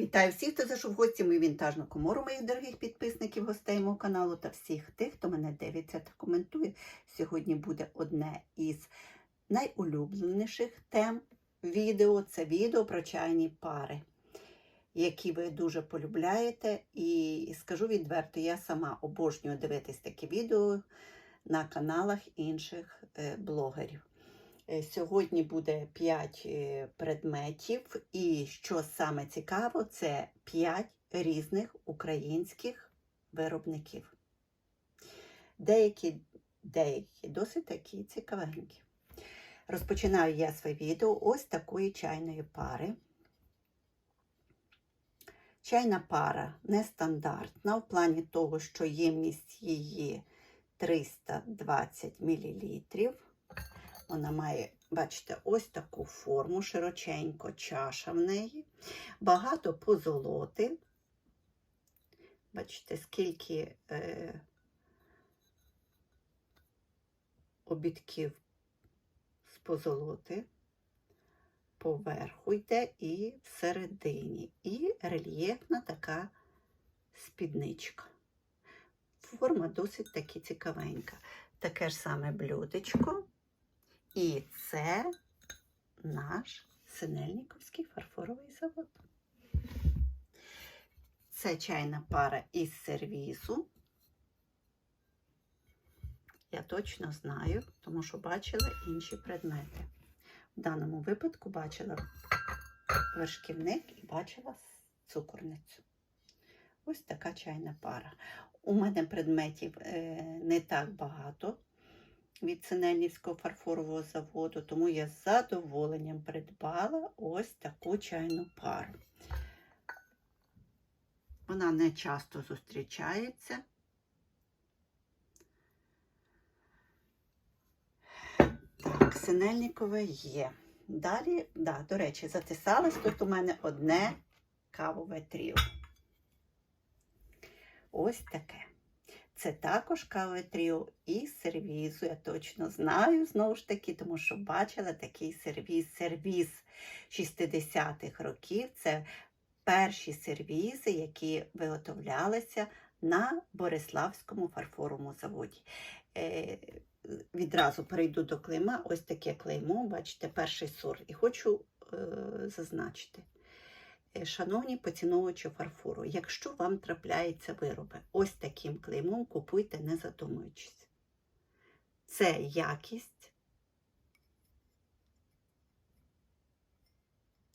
Вітаю всіх, хто зайшов в гості мою вінтажну комору, моїх дорогих підписників, гостей мого каналу та всіх тих, хто мене дивиться та коментує. Сьогодні буде одне із найулюбленіших тем відео. Це відео про чайні пари, які ви дуже полюбляєте. І скажу відверто, я сама обожнюю дивитись такі відео на каналах інших е, блогерів. Е, Сьогодні буде 5 предметів, і що саме цікаво, це 5 різних українських виробників. Деякі, деякі досить такі цікавенькі. Розпочинаю я своє відео ось такої чайної пари. Чайна пара нестандартна в плані того, що ємність її 320 мл. Вона має, бачите, ось таку форму, широченько чаша в неї, багато позолоти. Бачите, скільки е, обідків з позолоти поверху йде і всередині. І рельєфна така спідничка. Форма досить таки цікавенька. Таке ж саме блюдечко. І це наш Синельниковський фарфоровий завод. Це чайна пара із сервізу. Я точно знаю, тому що бачила інші предмети. В даному випадку бачила вершківник і бачила цукорницю. Ось така чайна пара. У мене предметів е, не так багато від Синельнівського фарфорового заводу, тому я з задоволенням придбала ось таку чайну пару. Вона не часто зустрічається. Так, Синельникове є. Далі, да, до речі, затисалось тут у мене одне кавове тріо. Ось таке. Це також каве тріо і сервізу. Я точно знаю, знову ж таки, тому що бачила такий сервіз. Сервіз 60-х років. Це перші сервізи, які виготовлялися на Бориславському фарфоровому заводі. Е, відразу перейду до клейма. Ось таке клеймо, бачите, перший сорт. І хочу е, зазначити. Е, Шановні поціновувачі фарфору, якщо вам трапляються вироби, ось таким клеймом купуйте, не задумуючись. Це якість,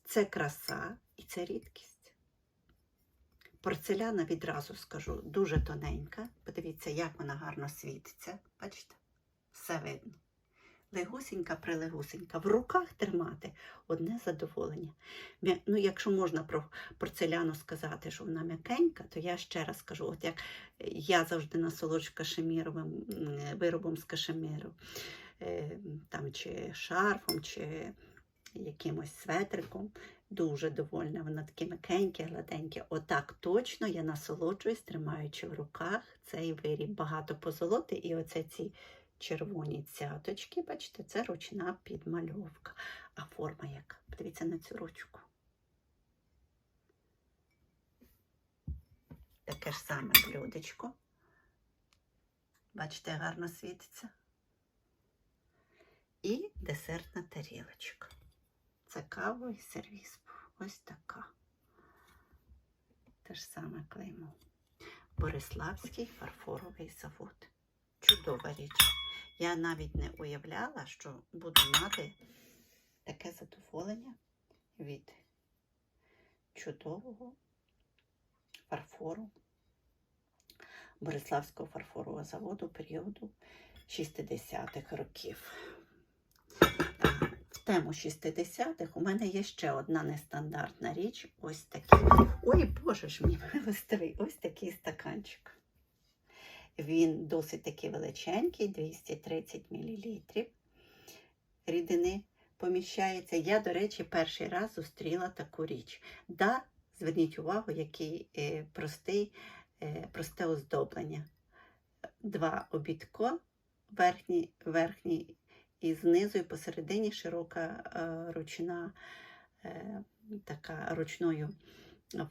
це краса і це рідкість. Порцеляна відразу скажу, дуже тоненька. Подивіться, як вона гарно світиться. Бачите? Все видно. Легусенька прилегусенька. В руках тримати одне задоволення. Ну, якщо можна про порцеляну сказати, що вона м'якенька, то я ще раз кажу, от як я завжди насолоджуюсь кашеміровим виробом з кашеміру, е, там чи шарфом, чи якимось светриком. Дуже довольна, вона таке м'якеньке, гладеньке. Отак точно я насолоджуюсь, тримаючи в руках цей виріб. Багато позолоти і оце ці червоні цяточки, бачите, це ручна підмальовка. А форма яка? Подивіться на цю ручку. Таке ж саме блюдечко. Бачите, гарно світиться. І десертна тарілочка. Це кавовий сервіс. Ось така. Те ж саме клеймо. Бориславський фарфоровий завод. Чудова річ. Я навіть не уявляла, що буду мати таке задоволення від чудового фарфору Бориславського фарфорового заводу періоду 60-х років. В тему 60-х у мене є ще одна нестандартна річ. Ось такий. Ой, боже ж мій милостивий, ось такий стаканчик. Він досить таки величенький, 230 мл. Рідини поміщається. Я, до речі, перший раз зустріла таку річ. Да, зверніть увагу, який е, простий, е, просте оздоблення. Два обідко, верхній, верхній і знизу, і посередині широка е, ручна, така ручною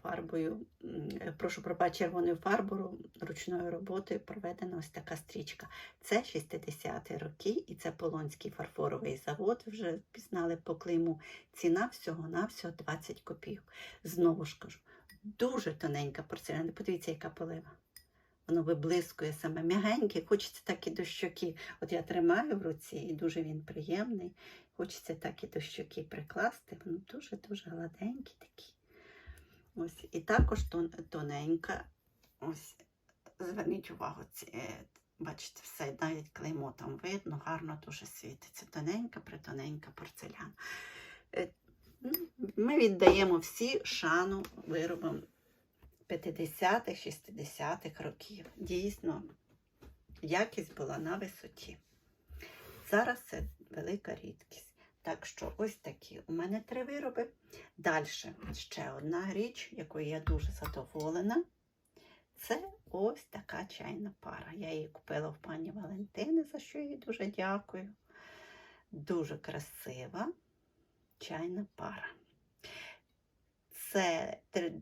фарбою, е, прошу пробачити, червоною фарбою ручною роботою проведена ось така стрічка. Це 60-ті роки, і це Полонський фарфоровий завод. Вже впізнали по клейму. Ціна всього-навсього 20 копійок. Знову ж кажу, дуже тоненька порцеляна. Подивіться, яка полива. Воно виблискує саме м'ягеньке, хочеться так і до щоки. От я тримаю в руці, і дуже він приємний. Хочеться так і до щоки прикласти. Він дуже-дуже гладенький такий. Ось. І також тон- тоненька. Ось, зверніть увагу, ці, е, бачите, все, навіть клеймо там видно, гарно дуже світиться. Тоненька, притоненька порцеляна. Е, ну, Ми віддаємо всі шану виробам 50-х, 60-х років. Дійсно, якість була на висоті. Зараз це велика рідкість. Так що ось такі у мене три вироби. Далі ще одна річ, якою я дуже задоволена. Це ось така чайна пара. Я її купила в пані Валентини, за що їй дуже дякую. Дуже красива чайна пара. Це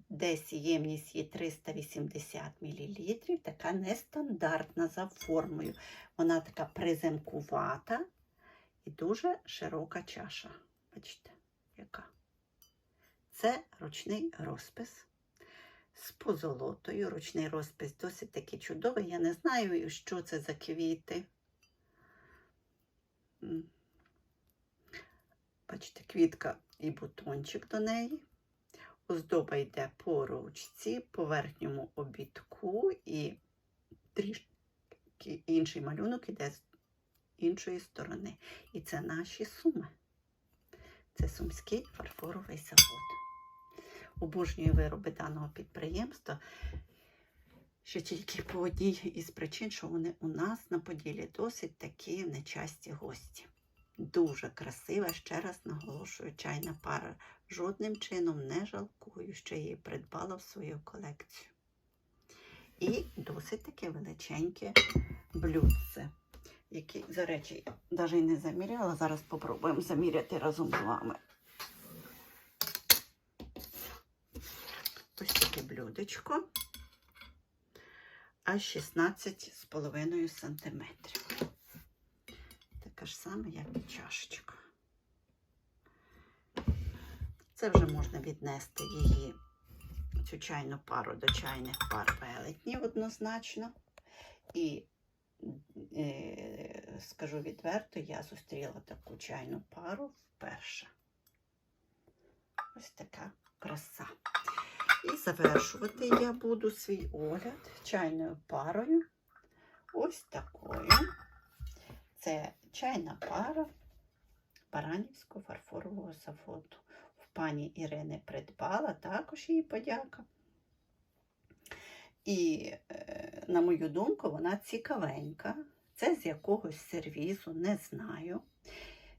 десь ємність є 380 мл, така нестандартна за формою. Вона така приземкувата і дуже широка чаша. Бачите, яка? Це ручний розпис з позолотою. Ручний розпис досить таки чудовий. Я не знаю, що це за квіти. Бачите, квітка і бутончик до неї. Оздоба йде по ручці, по верхньому обідку і трішки інший малюнок іде іншої сторони. І це наші суми. Це Сумський фарфоровий завод. Обожнюю вироби даного підприємства. Що тільки по одній із причин, що вони у нас на Поділі досить такі нечасті гості. Дуже красива, ще раз наголошую, чайна пара. Жодним чином не жалкую, що її придбала в свою колекцію. І досить таке величеньке блюдце, які, за речі, я навіть не заміряла. Зараз спробуємо заміряти разом з вами. Ось таке блюдечко. Аж 16,5 см. Таке ж саме, як і чашечка. Це вже можна віднести її, цю чайну пару до чайних пар велетнів однозначно. І скажу відверто, я зустріла таку чайну пару вперше. Ось така краса. І завершувати я буду свій огляд чайною парою. Ось такою. Це чайна пара Баранівського фарфорового заводу. В пані Ірини придбала, також їй подяка. І, е, на мою думку, вона цікавенька. Це з якогось сервізу, не знаю.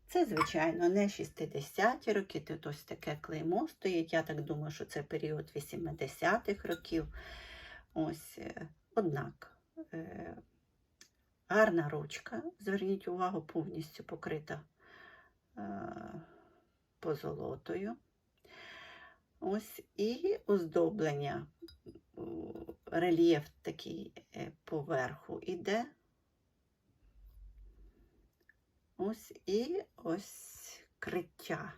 Це, звичайно, не 60-ті роки, тут ось таке клеймо стоїть. Я так думаю, що це період 80-х років. Ось, е, однак, е, гарна ручка, зверніть увагу, повністю покрита е, позолотою. Ось і оздоблення, рельєф такий е, поверху іде. Ось і ось криття.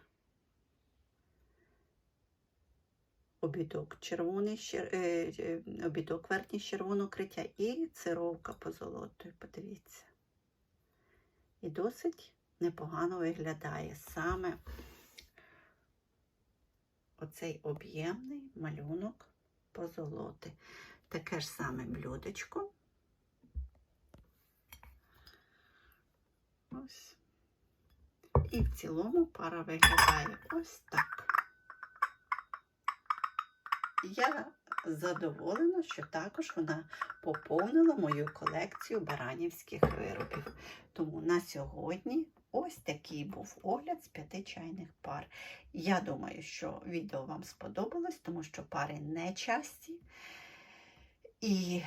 Обідок червоний, е, е, обідок верхній з червоного криття і цировка позолотою, подивіться. І досить непогано виглядає саме оцей об'ємний малюнок позолоти. Таке ж саме блюдечко. Ось. І в цілому пара виглядає ось так. Я задоволена, що також вона поповнила мою колекцію баранівських виробів. Тому на сьогодні ось такий був огляд з п'яти чайних пар. Я думаю, що відео вам сподобалось, тому що пари не часті. І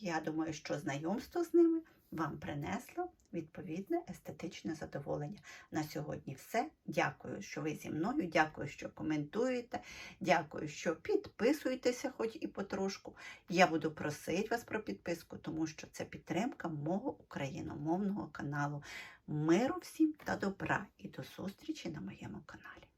я думаю, що знайомство з ними вам принесло відповідне естетичне задоволення. На сьогодні все. Дякую, що ви зі мною. Дякую, що коментуєте. Дякую, що підписуєтеся, хоч і потрошку. Я буду просити вас про підписку, тому що це підтримка мого україномовного каналу. Миру всім та добра і до зустрічі на моєму каналі.